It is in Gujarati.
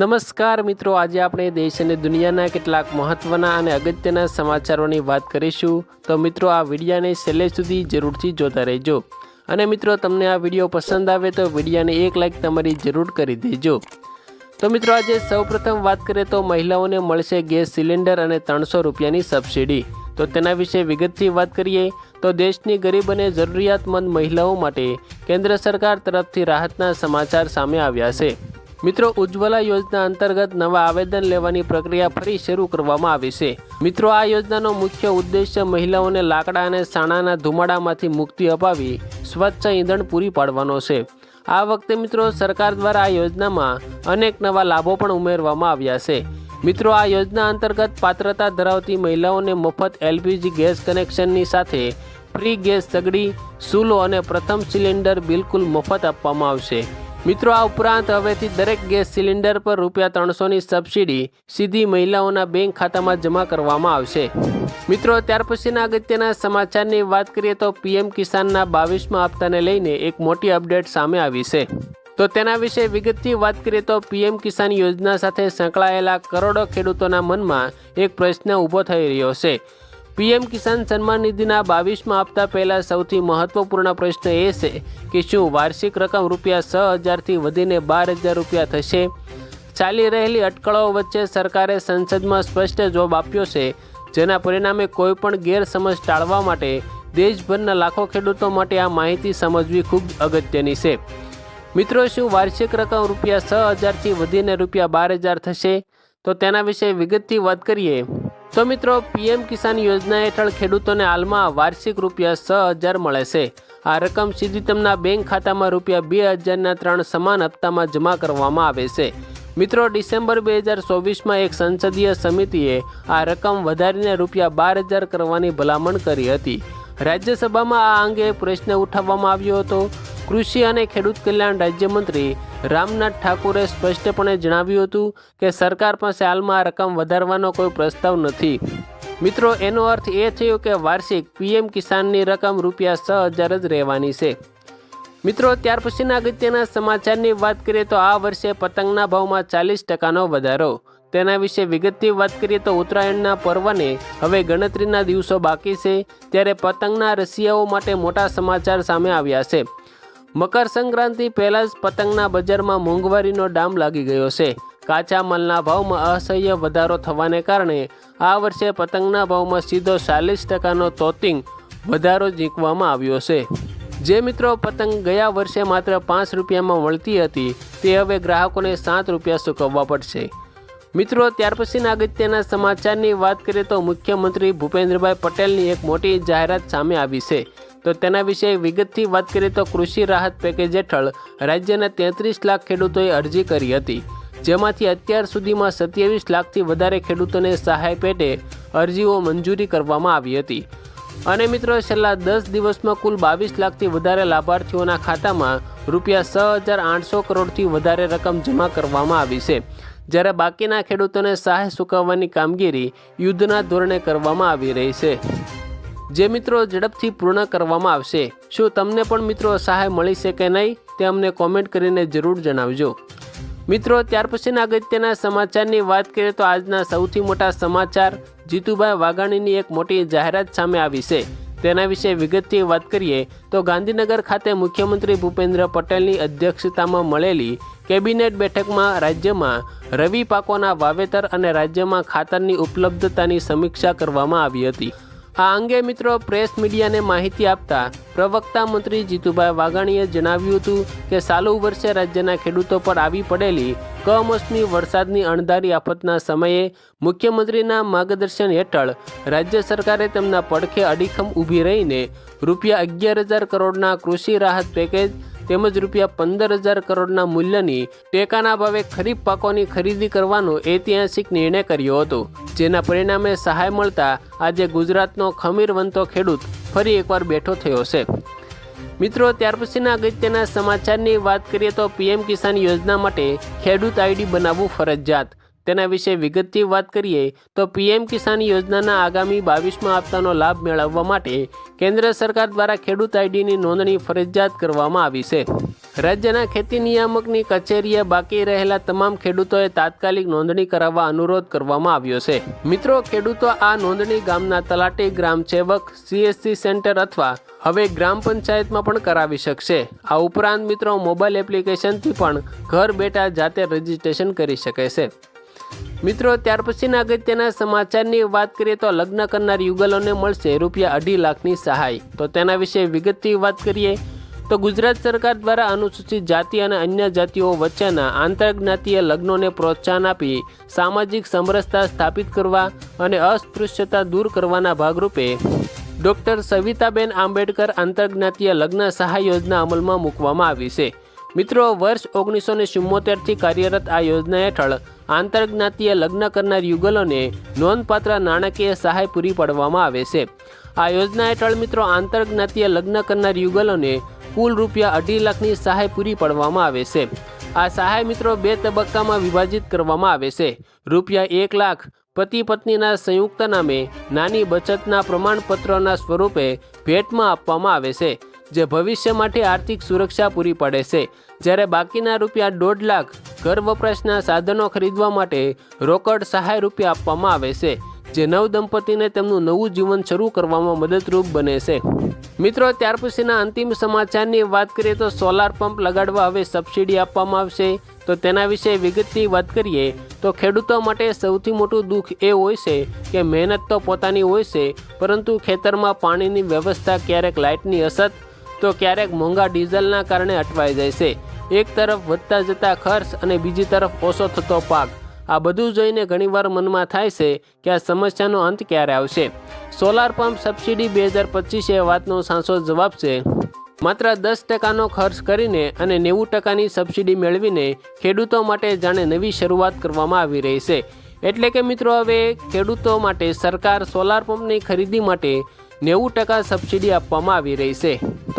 નમસ્કાર મિત્રો, આજે આપણે દેશ અને દુનિયાના કેટલાક મહત્વના અને અગત્યના સમાચારોની વાત કરીશું. તો મિત્રો, આ વિડીયાને છેલ્લે સુધી જરૂરથી જોતા રહેજો. અને મિત્રો, તમને આ વીડિયો પસંદ આવે તો વિડીયાને એક લાઈક તમારી જરૂર કરી દેજો. તો મિત્રો, આજે સૌપ્રથમ વાત કરીએ તો મહિલાઓને મળશે ગેસ સિલિન્ડર અને ત્રણસો રૂપિયાની સબસિડી. તો તેના વિશે વિગતથી વાત કરીએ તો દેશની ગરીબ અને જરૂરિયાતમંદ મહિલાઓ માટે કેન્દ્ર સરકાર તરફથી રાહતના સમાચાર સામે આવ્યા છે. મિત્રો, ઉજ્જવલા યોજના અંતર્ગત નવા આવેદન લેવાની પ્રક્રિયા ફરી શરૂ કરવામાં આવી છે. મિત્રો, આ યોજનાનો મુખ્ય ઉદ્દેશ્ય મહિલાઓને લાકડા અને સાણાના ધુમાડામાંથી મુક્તિ અપાવી સ્વચ્છ ઈંધણ પૂરી પાડવાનો છે. આ વખતે, મિત્રો, સરકાર દ્વારા આ યોજનામાં અનેક નવા લાભો પણ ઉમેરવામાં આવ્યા છે. મિત્રો, આ યોજના અંતર્ગત પાત્રતા ધરાવતી મહિલાઓને મફત એલપીજી ગેસ કનેક્શનની સાથે ફ્રી ગેસ સગડી ચૂલો અને પ્રથમ સિલિન્ડર બિલકુલ મફત આપવામાં આવશે. મિત્રો, આ ઉપરાંત હવેથી દરેક ગેસ સિલિન્ડર પર રૂપિયા ત્રણસોની સબસિડી સીધી મહિલાઓના બેંક ખાતામાં જમા કરવામાં આવશે. મિત્રો, ત્યાર પછીના અગત્યના સમાચારની વાત કરીએ તો પીએમ કિસાનના બાવીસમાં હપ્તાને લઈને એક મોટી અપડેટ સામે આવી છે. તો તેના વિશે વિગતથી વાત કરીએ તો પીએમ કિસાન યોજના સાથે સંકળાયેલા કરોડો ખેડૂતોના મનમાં એક પ્રશ્ન ઊભો થઈ રહ્યો છે. પીએમ કિસાન સન્માન નિધિના બાવીસમાં આપતા પહેલાં સૌથી મહત્વપૂર્ણ પ્રશ્ન એ છે કે શું વાર્ષિક રકમ રૂપિયા છ હજારથી વધીને બાર હજાર રૂપિયા થશે? ચાલી રહેલી અટકળો વચ્ચે સરકારે સંસદમાં સ્પષ્ટ જવાબ આપ્યો છે, જેના પરિણામે કોઈપણ ગેરસમજ ટાળવા માટે દેશભરના લાખો ખેડૂતો માટે આ માહિતી સમજવી ખૂબ અગત્યની છે. મિત્રો, શું વાર્ષિક રકમ રૂપિયા છ હજારથી વધીને રૂપિયા બાર હજાર થશે? તો તેના વિશે વિગતથી વાત કરીએ. તો મિત્રો, પીએમ કિસાન યોજના હેઠળ ખેડૂતોને હાલમાં વાર્ષિક રૂપિયા છ હજાર મળે છે. આ રકમ સીધી તેમના બેંક ખાતામાં રૂપિયા બે હજારના ત્રણ સમાન હપ્તામાં જમા કરવામાં આવે છે. મિત્રો, ડિસેમ્બર બે હજાર ચોવીસમાં એક સંસદીય સમિતિએ આ રકમ વધારીને રૂપિયા બાર હજાર કરવાની ભલામણ કરી હતી. રાજ્યસભામાં આ અંગે પ્રશ્ન ઉઠાવવામાં આવ્યો હતો. કૃષિ અને ખેડૂત કલ્યાણ રાજ્યમંત્રી રામનાથ ઠાકુરે સ્પષ્ટપણે જણાવ્યું હતું કે સરકાર પાસે હાલમાં આ રકમ વધારવાનો કોઈ પ્રસ્તાવ નથી. મિત્રો, એનો અર્થ એ થયો કે વાર્ષિક પીએમ કિસાનની રકમ રૂપિયા છ હજાર જ રહેવાની છે. મિત્રો, ત્યાર પછીના અગત્યના સમાચારની વાત કરીએ તો આ વર્ષે પતંગના ભાવમાં ચાલીસ ટકાનો વધારો. તેના વિશે વિગતથી વાત કરીએ તો ઉત્તરાયણના પર્વને હવે ગણતરીના દિવસો બાકી છે, ત્યારે પતંગના રસિયાઓ માટે મોટા સમાચાર સામે આવ્યા છે. મકર સંક્રાંતિ પહેલાં જ પતંગના બજારમાં મોંઘવારીનો ડામ લાગી ગયો છે. કાચા માલના ભાવમાં અસહ્ય વધારો થવાને કારણે આ વર્ષે પતંગના ભાવમાં સીધો ચાલીસ ટકાનો તોતિંગ વધારો ઝીંકવામાં આવ્યો છે. જે મિત્રો પતંગ ગયા વર્ષે માત્ર પાંચ રૂપિયામાં મળતી હતી, તે હવે ગ્રાહકોને સાત રૂપિયા ચૂકવવા પડશે. મિત્રો, ત્યાર પછીના અગત્યના સમાચારની વાત કરીએ તો મુખ્યમંત્રી ભૂપેન્દ્રભાઈ પટેલની એક મોટી જાહેરાત સામે આવી છે. તો તેના વિશે વિગતથી વાત કરીએ તો કૃષિ રાહત પેકેજ હેઠળ રાજ્યના તેત્રીસ લાખ ખેડૂતોએ અરજી કરી હતી, જેમાંથી અત્યાર સુધીમાં સત્યાવીસ લાખથી વધારે ખેડૂતોને સહાય પેટે અરજીઓ મંજૂરી કરવામાં આવી હતી. અને મિત્રો, છેલ્લા દસ દિવસમાં કુલ બાવીસ લાખથી વધારે લાભાર્થીઓના ખાતામાં રૂપિયા છ હજાર આઠસો કરોડથી વધારે રકમ જમા કરવામાં આવી છે. જ્યારે બાકીના ખેડૂતોને સહાય ચૂકવવાની કામગીરી યુદ્ધના ધોરણે કરવામાં આવી રહી છે. જે મિત્રો ઝડપથી પૂર્ણ કરવામાં આવશે. શું તમને પણ મિત્રો સહાય મળી છે કે નહીં? તે અમને કોમેન્ટ કરીને જરૂર જણાવજો. મિત્રો, ત્યાર પછીના અગત્યના સમાચારની વાત કરીએ તો આજના સૌથી મોટા સમાચાર જીતુભાઈ વાઘાણીની એક મોટી જાહેરાત સામે આવી છે. તેના વિશે વિગતથી વાત કરીએ તો ગાંધીનગર ખાતે મુખ્યમંત્રી ભૂપેન્દ્ર પટેલની અધ્યક્ષતામાં મળેલી કેબિનેટ બેઠકમાં રાજ્યમાં રવિ પાકોના વાવેતર અને રાજ્યમાં ખાતરની ઉપલબ્ધતાની સમીક્ષા કરવામાં આવી હતી. આ અંગે મિત્રો પ્રેસ મીડિયાને માહિતી આપતા પ્રવક્તા મંત્રી જીતુભાઈ વાઘાણીએ જણાવ્યું હતું કે ચાલુ વર્ષે રાજ્યના ખેડૂતો પર આવી પડેલી કમોસમી વરસાદની અણધારી આફતના સમયે મુખ્યમંત્રીના માર્ગદર્શન હેઠળ રાજ્ય સરકારે તેમના પડખે અડીખમ ઊભી રહીને રૂપિયા અગિયાર હજાર કરોડના કૃષિ રાહત પેકેજ તેમજ રૂપિયા પંદર હજાર કરોડના મૂલ્યની ટેકાના ભાવે ખરીફ પાકોની ખરીદી કરવાનો ઐતિહાસિક નિર્ણય કર્યો હતો, જેના પરિણામે સહાય મળતા આજે ગુજરાતનો ખમીરવંતો ખેડૂત ફરી એકવાર બેઠો થયો છે. મિત્રો, ત્યાર પછીના અગત્યના સમાચારની વાત કરીએ તો પીએમ કિસાન યોજના માટે ખેડૂત આઈડી બનાવવું ફરજિયાત તેના વિશે વિગતથી વાત કરીએ, તો પીએમ કિસાન યોજનાના આગામી બાવીસમાં હપ્તાનો લાભ મેળવવા માટે કેન્દ્ર સરકાર દ્વારા ખેડૂત આઈડીની નોંધણી ફરજિયાત કરવામાં આવી છે. રાજ્યના ખેતી નિયામકની કચેરીએ બાકી રહેલા તમામ ખેડૂતોએ તાત્કાલિક નોંધણી કરાવવા અનુરોધ કરવામાં આવ્યો છે. મિત્રો, ખેડૂતો આ નોંધણી ગામના તલાટી ગ્રામ સેવક સીએસસી સેન્ટર અથવા હવે ગ્રામ પંચાયતમાં પણ કરાવી શકશે. આ ઉપરાંત મિત્રો, મોબાઈલ એપ્લિકેશનથી પણ ઘર બેઠા જાતે રજીસ્ટ્રેશન કરી શકે છે. મિત્રો, ત્યાર પછીના અગત્યના સમાચારની વાત કરીએ તો લગ્ન કરનાર યુગલોને મળશે રૂપિયા અઢી લાખની સહાય. તો તેના વિશે વિગતથી વાત કરીએ તો ગુજરાત સરકાર દ્વારા અનુસૂચિત જાતિ અને અન્ય જાતિઓ વચ્ચેના આંતરજ્ઞાતીય લગ્નોને પ્રોત્સાહન આપી સામાજિક સમરસતા સ્થાપિત કરવા અને અસ્પૃશ્યતા દૂર કરવાના ભાગરૂપે ડૉક્ટર સવિતાબેન આંબેડકર આંતરજ્ઞાતીય લગ્ન સહાય યોજના અમલમાં મૂકવામાં આવી છે. મિત્રો, વર્ષ ઓગણીસો ને કાર્યરત આ યોજના હેઠળ આંતરજ્ઞાતીય લગ્ન કરનાર યુગલોને નોંધપાત્ર નાણાકીય સહાય પૂરી પાડવામાં આવે છે. આ યોજના હેઠળ મિત્રો આંતરજ્ઞાતીય લગ્ન કરનાર યુગલોને કુલ રૂપિયા અઢી લાખની સહાય પૂરી પાડવામાં આવે છે. આ સહાય મિત્રો બે તબક્કામાં વિભાજિત કરવામાં આવે છે. રૂપિયા એક લાખ, પતિ પત્નીના સંયુક્ત નામે નાની બચતના પ્રમાણપત્રોના સ્વરૂપે ભેટમાં આપવામાં આવે છે. જે ભવિષ્ય માટે આર્થિક સુરક્ષા પૂરી પાડે છે. જ્યારે બાકીના રૂપિયા દોઢ લાખ ઘર વપરાશના સાધનો ખરીદવા માટે રોકડ સહાય રૂપિયા આપવામાં આવે છે, જે નવ દંપતીને તેમનું નવું જીવન શરૂ કરવામાં મદદરૂપ બને છે. મિત્રો, ત્યાર પછીના અંતિમ સમાચારની વાત કરીએ તો સોલાર પંપ લગાડવા હવે સબસિડી આપવામાં આવશે. તો તેના વિશે વિગતથી વાત કરીએ તો ખેડૂતો માટે સૌથી મોટું દુઃખ એ હોય છે કે મહેનત તો પોતાની હોય છે, પરંતુ ખેતરમાં પાણીની વ્યવસ્થા ક્યારેક લાઇટની અસર તો ક્યારેક મોંઘા ડીઝલના કારણે અટવાઈ જાય છે. એક તરફ વધતા જતા ખર્ચ અને બીજી તરફ ઓછો થતો પાક. આ બધું જોઈને ઘણીવાર મનમાં થાય છે કે આ સમસ્યાનો અંત ક્યારે આવશે. સોલાર પંપ સબસિડી બે હજાર પચીસ વાતનો સાંસો જવાબ છે. માત્ર દસ ટકાનો ખર્ચ કરીને અને નેવું ટકાની સબસિડી મેળવીને ખેડૂતો માટે જાણે નવી શરૂઆત કરવામાં આવી રહી છે. એટલે કે મિત્રો હવે ખેડૂતો માટે સરકાર સોલાર પંપની ખરીદી માટે નેવું ટકા સબસિડી આપવામાં આવી રહી છે. તો